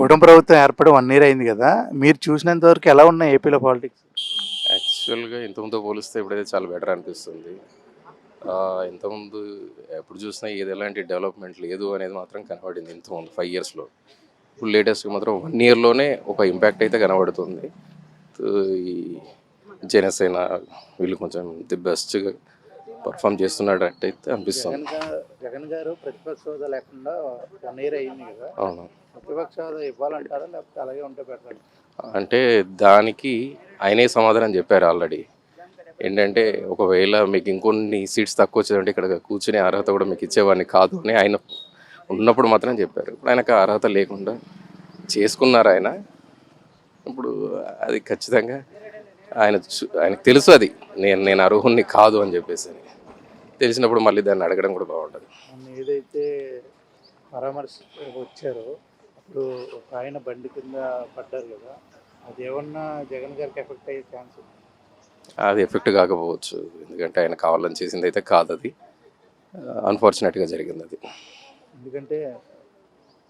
కూటమి ప్రభుత్వం ఏర్పడి వన్ ఇయర్ అయింది కదా మీరు చూసినంత వరకు ఎలా ఉన్నాయి ఏపీలో పాలిటిక్స్ యాక్చువల్గా ఇంతకుముందు పోలిస్తే ఇప్పుడైతే చాలా బెటర్ అనిపిస్తుంది. ఇంతకుముందు ఎప్పుడు చూసినా ఏది ఎలాంటి డెవలప్మెంట్ లేదు అనేది మాత్రం కనబడింది ఇంతకుముందు ఫైవ్ ఇయర్స్లో ఇప్పుడు లేటెస్ట్గా మాత్రం వన్ ఇయర్లోనే ఒక ఇంపాక్ట్ అయితే కనబడుతుంది. ఈ జనసేన వీళ్ళు కొంచెం ది బెస్ట్గా పర్ఫామ్ చేస్తున్నట్టు అయితే అనిపిస్తుంది. జగన్ గారు ప్రతిపక్ష హోదా లేకుండా వన్ ఇయర్ అయింది కదా. అవును. ప్రతిపక్ష హోదా ఇవ్వాలంటారా లేకపోతే అలాగే ఉంటే బెటర్ అంటే దానికి ఆయనే సమాధానం చెప్పారు ఆల్రెడీ. ఏంటంటే ఒకవేళ మీకు ఇంకొన్ని సీట్స్ తక్కువ వచ్చేదంటే ఇక్కడ కూర్చునే అర్హత కూడా మీకు ఇచ్చేవాడిని కాదు అని ఆయన ఉన్నప్పుడు మాత్రం చెప్పారు. ఇప్పుడు ఆయనకు అర్హత లేకుండా చేసుకున్నారు ఆయన. ఇప్పుడు అది ఖచ్చితంగా ఆయన ఆయనకు తెలుసు అది. నేను నేను అర్హుణ్ణి కాదు అని చెప్పేసి. తెలిసినప్పుడు మళ్ళీ దాన్ని అడగడం కూడా బాగుంటుంది. ఏదైతే పరామర్శ వచ్చారో అప్పుడు ఒక ఆయన బండి కింద పడ్డారు కదా అది ఏమన్నా జగన్ గారికి ఎఫెక్ట్ అయ్యే ఛాన్స్ ఉంది? అది ఎఫెక్ట్ కాకపోవచ్చు. ఎందుకంటే ఆయన కావాలని చేసింది అయితే కాదు అది. అన్ఫార్చునేట్గా జరిగింది అది. ఎందుకంటే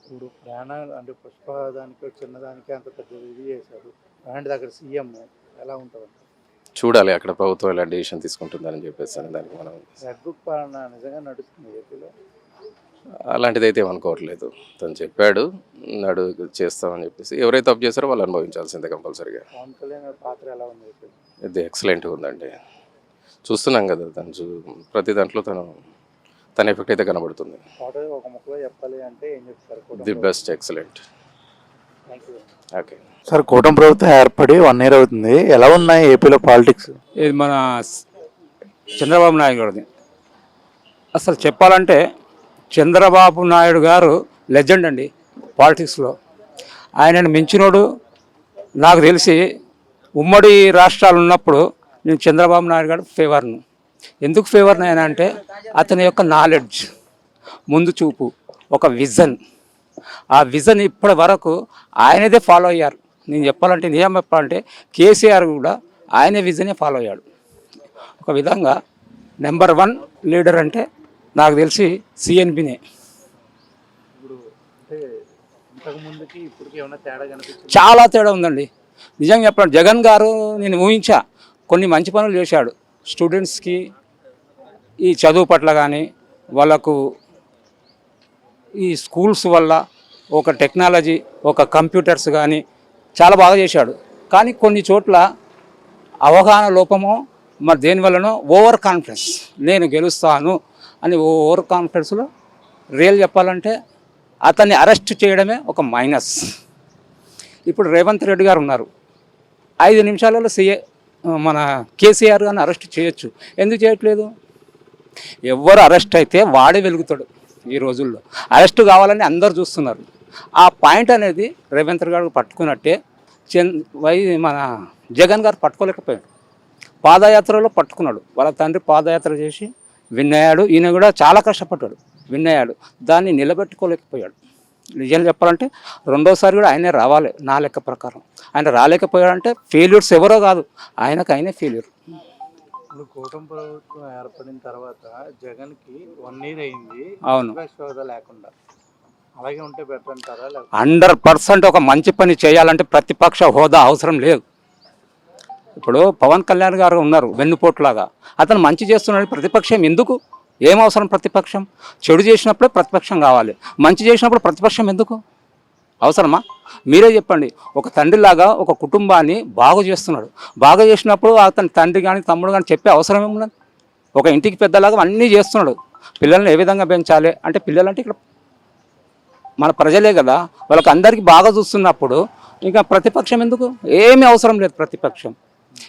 ఇప్పుడు ప్రాణాలు అంటే పుష్పదానికి చిన్నదానికి అంత పెద్ద ఇది చేశారు అలాంటిది అక్కడ సీఎం ఎలా ఉంటుంది చూడాలి అక్కడ ప్రభుత్వం ఎలా డిసిషన్ తీసుకుంటుందని చెప్పేసి అని దానికి మనం నిజంగా నడుస్తుంది ఏపీలో? అలాంటిది అయితే అనుకోవట్లేదు. తను చెప్పాడు నాడు చేస్తామని చెప్పేసి. ఎవరైతే తప్పు చేస్తారో వాళ్ళు అనుభవించాల్సిందే కంపల్సరీగా. ఇది ఎక్సలెంట్గా ఉందండి. చూస్తున్నాం కదా తను చూ ప్రతి దాంట్లో తను తన ఎఫెక్ట్ అయితే కనబడుతుంది. టోటల్ ఒక ముక్కలో చెప్పాలి అంటే ఏం చెప్తారు? The best excellent okay sir కూటమి ప్రభుత్వం ఏర్పడి వన్ ఇయర్ అవుతుంది. ఎలా ఉన్నాయి ఏపీలో పాలిటిక్స్ ఇది మన చంద్రబాబు నాయుడు గారిది. అసలు చెప్పాలంటే చంద్రబాబు నాయుడు గారు లెజెండ్ అండి పాలిటిక్స్లో ఆయనను మించినోడు నాకు తెలిసి ఉమ్మడి రాష్ట్రాలు ఉన్నప్పుడు నేను చంద్రబాబు నాయుడు గారు ఫేవర్ను ఎందుకు ఫేవర్ని ఆయన అంటే అతని యొక్క నాలెడ్జ్ ముందు చూపు ఒక విజన్ ఆ విజన్ ఇప్పటి వరకు ఆయనదే ఫాలో అయ్యారు. నేను చెప్పాలంటే నిజం చెప్పాలంటే కేసీఆర్ కూడా ఆయనే విజనే ఫాలో అయ్యాడు. ఒక విధంగా నెంబర్ వన్ లీడర్ అంటే నాకు తెలిసి సిఎన్బినే చాలా తేడా ఉందండి. నిజంగా చెప్పాలంటే జగన్ గారు నేను ఊహించా కొన్ని మంచి పనులు చేశాడు. స్టూడెంట్స్కి ఈ చదువు పట్ల కానీ వాళ్ళకు ఈ స్కూల్స్ వల్ల ఒక టెక్నాలజీ ఒక కంప్యూటర్స్ కానీ చాలా బాగా చేశాడు. కానీ కొన్ని చోట్ల అవగాహన లోపమో మరి దేనివల్లనో ఓవర్ కాన్ఫిడెన్స్ నేను గెలుస్తాను అని ఓవర్ కాన్ఫిడెన్స్లో రియల్ చెప్పాలంటే అతన్ని అరెస్ట్ చేయడమే ఒక మైనస్. ఇప్పుడు రేవంత్ రెడ్డి గారు ఉన్నారు. ఐదు నిమిషాలలో సీఏ మన కేసీఆర్ గారిని అరెస్ట్ చేయొచ్చు. ఎందుకు చేయట్లేదు? ఎవరు అరెస్ట్ అయితే వాడే వెలుగుతాడు. ఈ రోజుల్లో. అరెస్ట్ కావాలని అందరు చూస్తున్నారు. ఆ పాయింట్ అనేది రేవంత్ గారు పట్టుకున్నట్టే చంద్ వై మన జగన్ గారు పట్టుకోలేకపోయాడు. పాదయాత్రలో పట్టుకున్నాడు. వాళ్ళ తండ్రి పాదయాత్ర చేసి విన్నయ్యాడు. ఈయన కూడా చాలా కష్టపడ్డాడు. విన్నయ్యాడు. దాన్ని నిలబెట్టుకోలేకపోయాడు. నిజం చెప్పాలంటే రెండోసారి కూడా ఆయనే రావాలి నా లెక్క ప్రకారం. ఆయన రాలేకపోయాడంటే ఫెయిల్యూర్స్ ఎవరో కాదు. ఆయనకు ఆయనే ఫెయిల్యూర్. ఇప్పుడు కూటమి ప్రభుత్వం ఏర్పడిన తర్వాత జగన్కి వన్ ఇయర్ అయింది. అవును. హోదా లేకుండా. అలాగే ఉంటే బెటర్ అంటారా హండ్రెడ్ పర్సెంట్ ఒక మంచి పని చేయాలంటే ప్రతిపక్ష హోదా అవసరం లేదు. ఇప్పుడు పవన్ కళ్యాణ్ గారు ఉన్నారు వెన్నుపోట్లాగా. అతను మంచి చేస్తున్నాడు ప్రతిపక్షం ఎందుకు? ఏం అవసరం ప్రతిపక్షం? చెడు చేసినప్పుడే ప్రతిపక్షం కావాలి. మంచి చేసినప్పుడు ప్రతిపక్షం ఎందుకు? అవసరమా? మీరే చెప్పండి. ఒక తండ్రిలాగా ఒక కుటుంబాన్ని బాగు చేస్తున్నాడు. బాగా చేసినప్పుడు అతని తండ్రి కానీ తమ్ముడు కానీ చెప్పే అవసరం ఏమున్నది ఒక ఇంటికి పెద్దలాగా అన్నీ చేస్తున్నాడు. పిల్లల్ని ఏ విధంగా పెంచాలి? అంటే పిల్లలంటే ఇక్కడ మన ప్రజలే కదా. వాళ్ళకి అందరికీ బాగా చూస్తున్నప్పుడు ఇంకా ప్రతిపక్షం ఎందుకు? ఏమీ అవసరం లేదు ప్రతిపక్షం.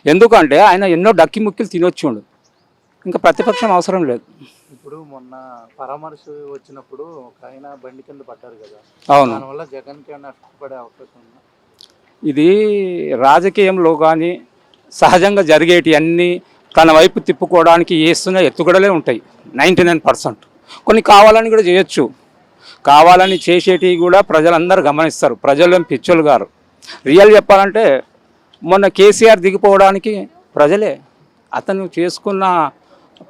ఎందుకంటే ఆయన ఎన్నో డక్కి ముక్కిలు తినొచ్చుండు. ఇంకా ప్రతిపక్షం అవసరం లేదు. ఇప్పుడు మొన్న పరామర్శ వచ్చినప్పుడు ఒక ఆయన బండి కింద పడ్డారు కదా. అవును. దానివల్ల జగన్కి ఎఫెక్ట్ పడే అవకాశం ఉందా? ఇది రాజకీయంలో కానీ సహజంగా జరిగేటి అన్నీ తన వైపు తిప్పుకోవడానికి చేస్తున్న ఎత్తుగడలే ఉంటాయి నైంటీ నైన్ పర్సెంట్. కొన్ని కావాలని కూడా చేయొచ్చు. కావాలని చేసేటివి కూడా ప్రజలందరూ గమనిస్తారు. ప్రజలు ఏం పిచ్చోళ్ళు గారు. రియల్ చెప్పాలంటే మొన్న కేసీఆర్ దిగిపోవడానికి ప్రజలే అతను చేసుకున్న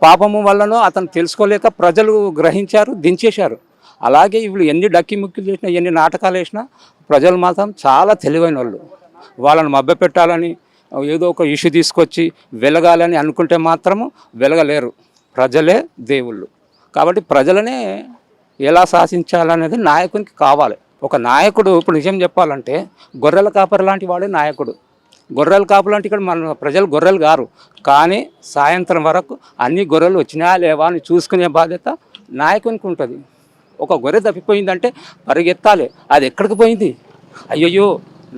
పాపము వల్లనో అతను తెలుసుకోలేక ప్రజలు గ్రహించారు దించేశారు. అలాగే వీళ్ళు ఎన్ని డక్కి ముక్కులు చేసినా ఎన్ని నాటకాలు వేసినా ప్రజలు మాత్రం చాలా తెలివైన వాళ్ళు వాళ్ళని మభ్యపెట్టాలని ఏదో ఒక ఇష్యూ తీసుకొచ్చి వెలగాలని అనుకుంటే మాత్రము వెలగలేరు. ప్రజలే దేవుళ్ళు. కాబట్టి ప్రజలనే ఎలా శాసించాలనేది నాయకునికి కావాలి. ఒక నాయకుడు ఇప్పుడు నిజం చెప్పాలంటే గొర్రెల కాపరి లాంటి వాడే నాయకుడు. గొర్రెల కాపు ఇక్కడ మన ప్రజలు గొర్రెలు గారు కానీ సాయంత్రం వరకు అన్ని గొర్రెలు వచ్చినాయా లేవా అని చూసుకునే బాధ్యత నాయకునికి ఉంటుంది. ఒక గొర్రె తప్పిపోయిందంటే పరిగెత్తాలి. అది ఎక్కడికి పోయింది? అయ్యయ్యో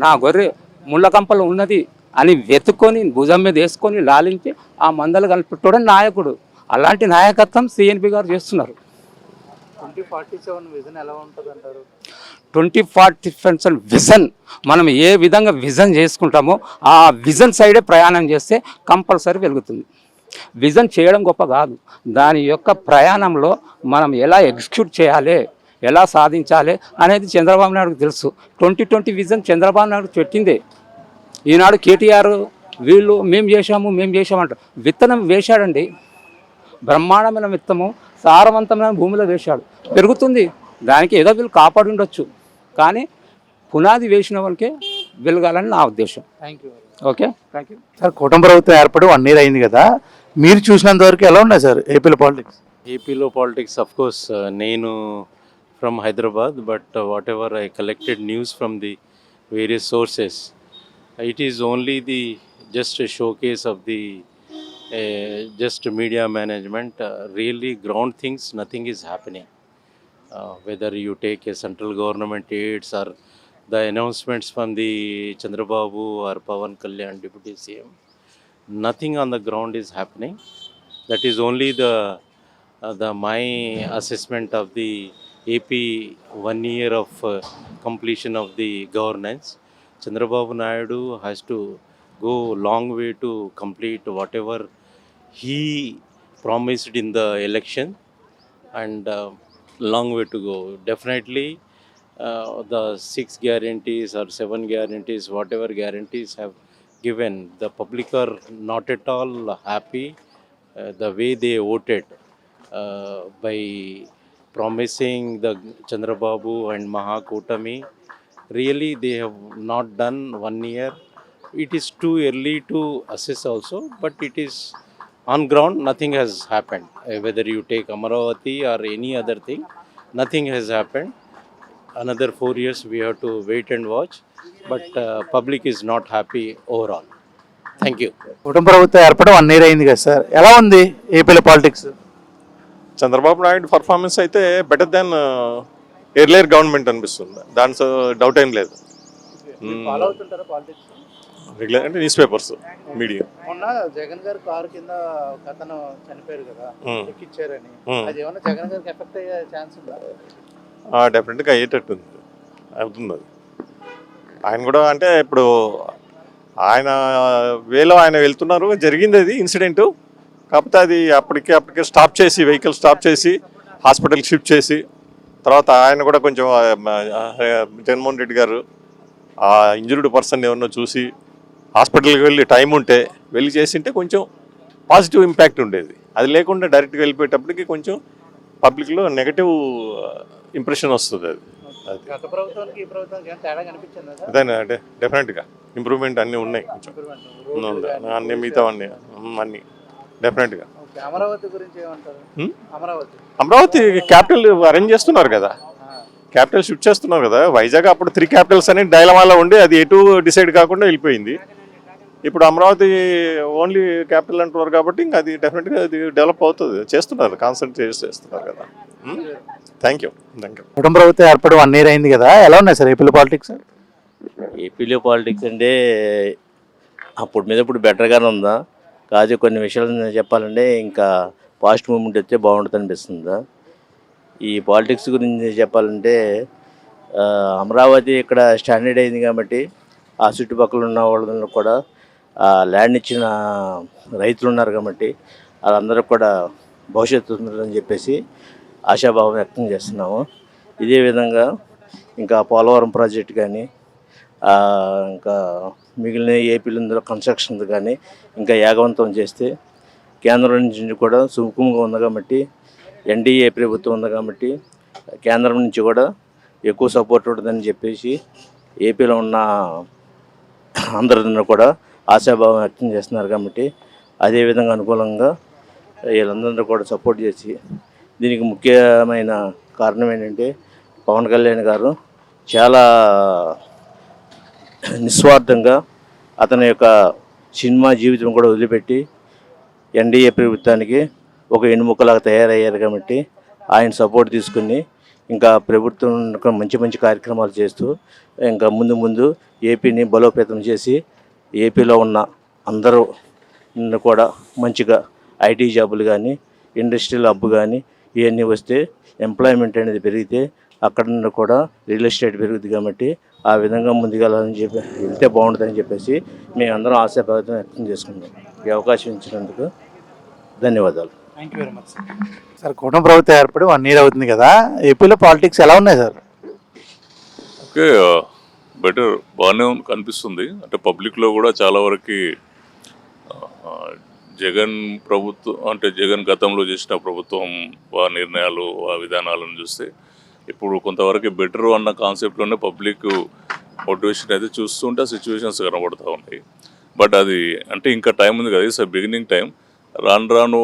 నా గొర్రె ముళ్ళకంపలు ఉన్నది అని వెతుక్కొని భుజం మీద వేసుకొని లాలించి ఆ మందలు కనిపెట్టడం నాయకుడు. అలాంటి నాయకత్వం సిఎన్పి గారు చేస్తున్నారు. ట్వంటీ ఫార్టీ సెవెన్ విజన్ ఎలా ఉంటుంది అంటారు ట్వంటీ ఫార్టీ విజన్ మనం ఏ విధంగా విజన్ చేసుకుంటామో ఆ విజన్ సైడే ప్రయాణం చేస్తే కంపల్సరీ వెలుగుతుంది. విజన్ చేయడం గొప్ప కాదు. దాని యొక్క ప్రయాణంలో మనం ఎలా ఎగ్జిక్యూట్ చేయాలి ఎలా సాధించాలి అనేది చంద్రబాబు నాయుడుకు తెలుసు. Twenty twenty vision Chandrababu Naidu పెట్టిందే. ఈనాడు కేటీఆర్ వీళ్ళు మేము చేశాము మేము చేశామంటారు విత్తనం వేశాడండి. బ్రహ్మాండమైన విత్తము. సారవంతమైన భూమిలో వేశాడు. పెరుగుతుంది. దానికి ఏదో వీళ్ళు కాపాడి ఉండొచ్చు. కానీ పునాది వేసిన వాళ్ళకే వెలగాలని నా ఉద్దేశం. Thank you okay? Thank you sir కుటుంబ ప్రభుత్వం ఏర్పడి వన్ ఇయర్ అయింది కదా. మీరు చూసినంత వరకు ఎలా ఉన్నాయి సార్ ఏపీలో పాలిటిక్స్ ఏపీలో పాలిటిక్స్ అఫ్ కోర్స్ నేను from Hyderabad but whatever I collected news from the various sources it is only the just showcase of the just media management, uh, really ground things, nothing is happening. Uh, whether you take a central government aids or the announcements from the Chandrababu or Pawan Kalyan deputy CM, nothing on the ground is happening. That is only the, uh, the my assessment of the AP one year of uh, completion of the governance. Chandrababu Naidu has to go long way to complete whatever he promised in the election, and uh, long way to go. Definitely uh, the six guarantees or seven guarantees, whatever guarantees have given, the public are not at all happy uh, the way they voted uh, by promising the Chandrababu and Mahakutami. Really, they have not done one year. It is too early to assess also, but it is on ground nothing has happened whether you take Amaravati or any other thing nothing has happened another four years we have to wait and watch but public is not happy overall thank you కుటుంబ ప్రభుత్వం ఏర్పడడం year అయింది కదా sir. ఎలా ఉంది ఏపీలో politics? Chandrababu Naidu performance అయితే better than earlier government అనిపిస్తుంది. దాని డౌట్ ఏం లేదు. రెగ్యులర్ అంటే న్యూస్ పేపర్స్ మీడియా మొన్న జగన్ గారి కారు కింద ఒక అతను చనిపోయారు కదా Hmm. ఎక్కిచ్చారని Hmm. అది ఏమన్నా జగన్ గారికి ఎఫెక్ట్ అయ్యే ఛాన్స్ ఉందా? డెఫినెట్గా అయ్యేటట్టు ఉంది అవుతుంది అది. ఆయన కూడా అంటే ఇప్పుడు ఆయన వేలో ఆయన వెళ్తున్నారు జరిగింది అది ఇన్సిడెంట్ కాకపోతే అది అప్పటికే అప్పటికే స్టాప్ చేసి వెహికల్ స్టాప్ చేసి హాస్పిటల్కి షిఫ్ట్ చేసి తర్వాత ఆయన కూడా కొంచెం జగన్మోహన్ రెడ్డి గారు ఆ ఇంజుర్డ్ పర్సన్ ఎవరినో చూసి హాస్పిటల్కి వెళ్ళి టైం ఉంటే వెళ్ళి చేసింటే కొంచెం పాజిటివ్ ఇంపాక్ట్ ఉండేది. అది లేకుండా డైరెక్ట్గా వెళ్ళిపోయేటప్పటికి కొంచెం పబ్లిక్లో నెగటివ్ ఇంప్రెషన్ వస్తుంది అది. అది. డెఫినెట్గా ఇంప్రూవ్మెంట్ అన్నీ ఉన్నాయి కొంచెం. అన్నీ మిగతా అన్నీ అన్నీ డెఫినెట్గా. అమరావతి క్యాపిటల్ అరేంజ్ చేస్తున్నారు కదా. క్యాపిటల్ షిఫ్ట్ చేస్తున్నారు కదా. వైజాగ్ అప్పుడు త్రీ క్యాపిటల్స్ అని డైలమాలో ఉండి అది ఎటు డిసైడ్ కాకుండా వెళ్ళిపోయింది. ఇప్పుడు అమరావతి ఓన్లీ క్యాపిటల్ అంటున్నారు కాబట్టి ఇంకా అది డెఫినెట్గా అది డెవలప్ అవుతుంది. చేస్తున్నారు కాన్సన్ట్రేట్ చేస్తున్నారు కదా. థ్యాంక్ యూ థ్యాంక్ యూ కుటుంబ ప్రభుత్వం ఏర్పడి వన్ ఇయర్ అయింది కదా ఎలా ఉన్నాయి సార్ ఏపీలో పాలిటిక్స్? ఏపీలో పాలిటిక్స్ అంటే అప్పుడు మీద ఇప్పుడు బెటర్గానే ఉందా? కాదు కొన్ని విషయాలు చెప్పాలంటే ఇంకా పాస్ట్ మూమెంట్ వస్తే బాగుంటుంది అనిపిస్తుందా? ఈ పాలిటిక్స్ గురించి చెప్పాలంటే అమరావతి ఇక్కడ స్టాండర్డ్ అయింది కాబట్టి ఆ చుట్టుపక్కల ఉన్న వాళ్ళని కూడా ల్యాండ్ ఇచ్చిన రైతులు ఉన్నారు కాబట్టి వాళ్ళందరూ కూడా భవిష్యత్తు ఉందని చెప్పేసి ఆశాభావం వ్యక్తం చేస్తున్నాము. ఇదే విధంగా ఇంకా పోలవరం ప్రాజెక్ట్ కానీ ఇంకా మిగిలిన ఏపీలో కన్స్ట్రక్షన్ కానీ ఇంకా యాగవంతం చేస్తే కేంద్రం నుంచి కూడా సుముఖంగా ఉంది కాబట్టి ఎన్డీఏ ప్రభుత్వం ఉంది కాబట్టి కేంద్రం నుంచి కూడా ఎక్కువ సపోర్ట్ ఉంటుందని చెప్పేసి ఏపీలో ఉన్న అందరిని కూడా ఆశాభావం వ్యక్తం చేస్తున్నారు కాబట్టి అదేవిధంగా అనుకూలంగా వీళ్ళందరూ కూడా సపోర్ట్ చేసి దీనికి ముఖ్యమైన కారణం ఏంటంటే పవన్ కళ్యాణ్ గారు చాలా నిస్వార్థంగా అతని యొక్క సినిమా జీవితం కూడా వదిలిపెట్టి ఎన్డీఏ ప్రభుత్వానికి ఒక ఎన్నుముక్కలాగా తయారయ్యారు కాబట్టి ఆయన సపోర్ట్ తీసుకుని ఇంకా ప్రభుత్వం మంచి మంచి కార్యక్రమాలు చేస్తూ ఇంకా ముందు ముందు ఏపీని బలోపేతం చేసి ఏపీలో ఉన్న అందరూ కూడా మంచిగా ఐటీ జాబులు కానీ ఇండస్ట్రియల్ హబ్ కానీ ఇవన్నీ వస్తే ఎంప్లాయ్మెంట్ అనేది పెరిగితే అక్కడ నుండి కూడా రియల్ ఎస్టేట్ పెరుగుతుంది కాబట్టి ఆ విధంగా ముందుకెళ్ళాలని చెప్పి వెళ్తే బాగుంటుందని చెప్పేసి మేము అందరం ఆశాభావితం వ్యక్తం చేసుకున్నాం. ఈ అవకాశం ఇచ్చినందుకు ధన్యవాదాలు. Thank you very much sir sir కుటుంబ ప్రభుత్వం ఏర్పడి వన్ ఇయర్ అవుతుంది కదా. ఏపీలో పాలిటిక్స్ ఎలా ఉన్నాయి సార్ ఓకే బెటర్ బాగానే కనిపిస్తుంది. అంటే పబ్లిక్లో కూడా చాలా వరకు జగన్ ప్రభుత్వం అంటే జగన్ గతంలో చేసిన ప్రభుత్వం ఆ నిర్ణయాలు ఆ విధానాలను చూస్తే ఇప్పుడు కొంతవరకు బెటర్ అన్న కాన్సెప్ట్లోనే పబ్లిక్ మోటివేషన్ అయితే చూస్తుంటే సిచ్యువేషన్స్ కనబడుతూ ఉన్నాయి. బట్ అది అంటే ఇంకా టైం ఉంది కదా ఇట్స్ బిగినింగ్ టైం. రాను రాను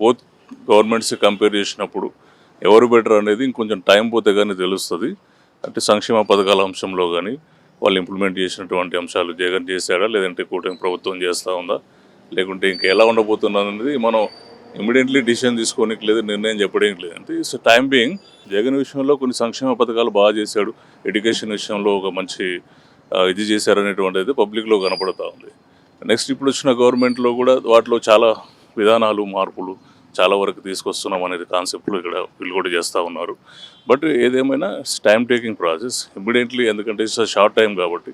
బోత్ గవర్నమెంట్స్ కంపేర్ చేసినప్పుడు ఎవరు బెటర్ అనేది ఇంకొంచెం టైం పోతే కానీ తెలుస్తుంది. అంటే సంక్షేమ పథకాల అంశంలో కానీ వాళ్ళు ఇంప్లిమెంట్ చేసినటువంటి అంశాలు జగన్ చేశాడా? లేదంటే కూటమి ప్రభుత్వం చేస్తూ ఉందా? లేకుంటే ఇంకా ఎలా ఉండబోతున్నది అనేది మనం ఇమీడియట్లీ డిసిషన్ తీసుకోనికి లేదు నిర్ణయం చెప్పడానికి లేదు. అంటే ఇట్స్ టైం బీయింగ్ జగన్ విషయంలో కొన్ని సంక్షేమ పథకాలు బాగా చేశాడు. ఎడ్యుకేషన్ విషయంలో ఒక మంచి ఇది చేశారనేటువంటిది అయితే పబ్లిక్లో కనపడుతూ ఉంది. నెక్స్ట్ ఇప్పుడు వచ్చిన గవర్నమెంట్లో కూడా వాటిలో చాలా విధానాలు మార్పులు చాలా వరకు తీసుకొస్తున్నాం అనేది కాన్సెప్ట్లో ఇక్కడ వీళ్ళు కూడా చేస్తూ ఉన్నారు. బట్ ఏదేమైనా టైం టేకింగ్ ప్రాసెస్ ఇమ్మీడియట్లీ ఎందుకంటే ఇట్స్ షార్ట్ టైం కాబట్టి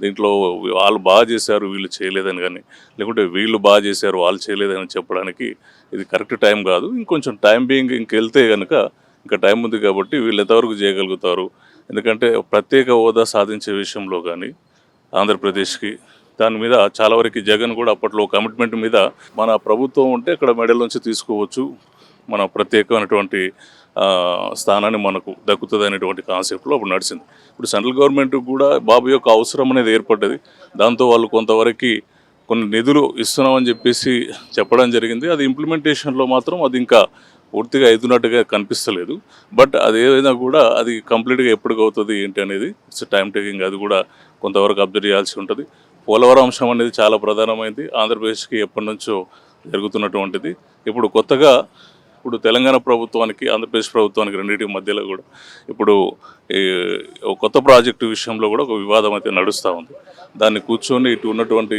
దీంట్లో వాళ్ళు బాగా చేశారు వీళ్ళు చేయలేదని కానీ లేకుంటే వీళ్ళు బాగా చేశారు వాళ్ళు చేయలేదని చెప్పడానికి ఇది కరెక్ట్ టైం కాదు. ఇంకొంచెం టైం బీయింగ్ ఇంకెళ్తే కనుక ఇంకా టైం ఉంది కాబట్టి వీళ్ళు ఎంతవరకు చేయగలుగుతారు? ఎందుకంటే ప్రత్యేక హోదా సాధించే విషయంలో కానీ ఆంధ్రప్రదేశ్కి దాని మీద చాలా వరకు జగన్ కూడా అప్పట్లో కమిట్మెంట్ మీద మన ప్రభుత్వం ఉంటే ఇక్కడ మెడల్ నుంచి తీసుకోవచ్చు. మన ప్రత్యేకమైనటువంటి స్థానాన్ని మనకు దక్కుతుంది అనేటువంటి కాన్సెప్ట్లో అప్పుడు నడిచింది. ఇప్పుడు సెంట్రల్ గవర్నమెంట్ కూడా బాబు యొక్క అవసరం అనేది ఏర్పడ్డది. దాంతో వాళ్ళు కొంతవరకు కొన్ని నిధులు ఇస్తున్నామని చెప్పేసి చెప్పడం జరిగింది. అది ఇంప్లిమెంటేషన్లో మాత్రం అది ఇంకా పూర్తిగా అవుతున్నట్టుగా కనిపిస్తలేదు. బట్ అది ఏదైనా కూడా అది కంప్లీట్గా ఎప్పటికవుతుంది ఏంటి అనేది ఇట్స్ టైం టేకింగ్ అది కూడా కొంతవరకు అబ్జర్వ్ చేయాల్సి ఉంటుంది. పోలవరం అంశం అనేది చాలా ప్రధానమైంది. ఆంధ్రప్రదేశ్కి ఎప్పటి నుంచో జరుగుతున్నటువంటిది. ఇప్పుడు కొత్తగా ఇప్పుడు తెలంగాణ ప్రభుత్వానికి ఆంధ్రప్రదేశ్ ప్రభుత్వానికి రెండింటి మధ్యలో కూడా ఇప్పుడు ఈ ఒక కొత్త ప్రాజెక్టు విషయంలో కూడా ఒక వివాదం అయితే నడుస్తూ ఉంది. దాన్ని కూర్చొని ఇటు ఉన్నటువంటి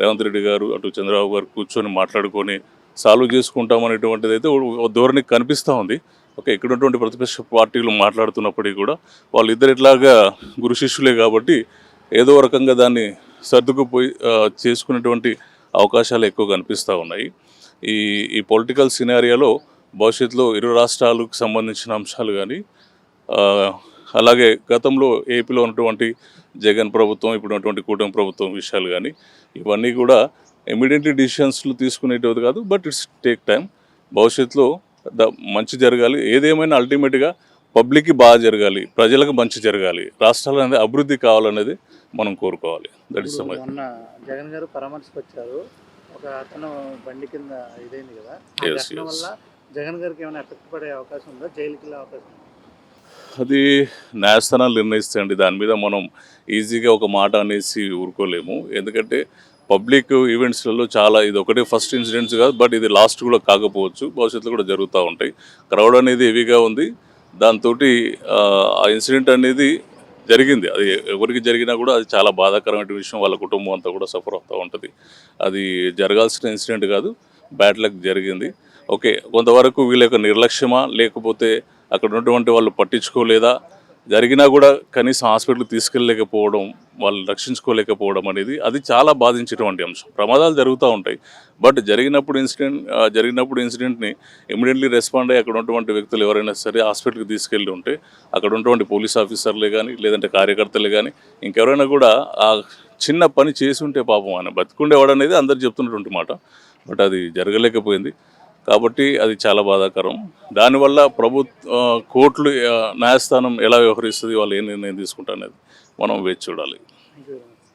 రేవంత్ రెడ్డి గారు అటు చంద్రబాబు గారు కూర్చొని మాట్లాడుకొని సాల్వ్ చేసుకుంటామనేటువంటిది అయితే ధోరణి కనిపిస్తూ ఉంది. ఓకే ఇక్కడ ఉన్నటువంటి ప్రతిపక్ష పార్టీలు మాట్లాడుతున్నప్పటికీ కూడా వాళ్ళిద్దరు ఇట్లాగా గురు శిష్యులే కాబట్టి ఏదో రకంగా దాన్ని సర్దుకుపోయి చేసుకునేటువంటి అవకాశాలు ఎక్కువ కనిపిస్తూ ఉన్నాయి. ఈ ఈ పొలిటికల్ సినారియాలో భవిష్యత్తులో ఇరు రాష్ట్రాలకు సంబంధించిన అంశాలు కానీ అలాగే గతంలో ఏపీలో ఉన్నటువంటి జగన్ ప్రభుత్వం ఇప్పుడు ఉన్నటువంటి కూటమి ప్రభుత్వం విషయాలు కానీ ఇవన్నీ కూడా ఇమీడియట్లీ డిసిషన్స్లు తీసుకునేటివి కాదు బట్ ఇట్స్ టేక్ టైం. భవిష్యత్తులో ద మంచి జరగాలి. ఏదేమైనా అల్టిమేట్గా పబ్లిక్కి బాగా జరగాలి ప్రజలకు మంచి జరగాలి రాష్ట్రాలు అనేది అభివృద్ధి కావాలనేది మనం కోరుకోవాలి. దట్ ఇస్ జగన్ గారు పరామర్శకు వచ్చారు ఒక అతను బండి కింద ఇదైంది కదా. వల్ల జగన్ గారికి ఏమైనా ఎఫెక్ట్ పడే అవకాశం ఉందా? జైలుకి వెళ్ళే అవకాశం అది న్యాయస్థానాలు నిర్ణయిస్తాయండి. దాని మీద మనం ఈజీగా ఒక మాట అనేసి ఊరుకోలేము. ఎందుకంటే పబ్లిక్ ఈవెంట్స్లలో చాలా ఇది ఒకటే ఫస్ట్ ఇన్సిడెంట్స్ కాదు బట్ ఇది లాస్ట్ కూడా కాకపోవచ్చు. భవిష్యత్తులో కూడా జరుగుతూ ఉంటాయి. క్రౌడ్ అనేది హెవీగా ఉంది. దాంతో ఆ ఇన్సిడెంట్ అనేది జరిగింది. అది ఎవరికి జరిగినా కూడా అది చాలా బాధాకరమైన విషయం. వాళ్ళ కుటుంబం అంతా కూడా సఫర్ అవుతూ ఉంటుంది. అది జరగాల్సిన ఇన్సిడెంట్ కాదు. బ్యాడ్ లక్ జరిగింది. ఓకే కొంతవరకు వీళ్ళ యొక్క నిర్లక్ష్యమా? లేకపోతే అక్కడ ఉన్నటువంటి వాళ్ళు పట్టించుకోలేదా? జరిగినా కూడా కనీసం హాస్పిటల్కి తీసుకెళ్ళలేకపోవడం వాళ్ళు రక్షించుకోలేకపోవడం అనేది అది చాలా బాధించేటువంటి అంశం. ప్రమాదాలు జరుగుతూ ఉంటాయి. బట్ జరిగినప్పుడు ఇన్సిడెంట్ జరిగినప్పుడు ఇన్సిడెంట్ని ఇమీడియట్లీ రెస్పాండ్ అయ్యి అక్కడ ఉన్నటువంటి వ్యక్తులు ఎవరైనా సరే హాస్పిటల్కి తీసుకెళ్ళి ఉంటే అక్కడ ఉన్నటువంటి పోలీస్ ఆఫీసర్లే కానీ లేదంటే కార్యకర్తలే కానీ ఇంకెవరైనా కూడా ఆ చిన్న పని చేసి ఉంటే పాపం ఆయన బతికుండేవాడు అనేది అందరు చెప్తున్నటువంటి మాట. బట్ అది జరగలేకపోయింది. కాబట్టి అది చాలా బాధాకరం. దానివల్ల ప్రభుత్వ కోర్టులు న్యాయస్థానం ఎలా వ్యవహరిస్తుంది వాళ్ళు ఏ నిర్ణయం తీసుకుంటారు అనేది మనం వేచి చూడాలి.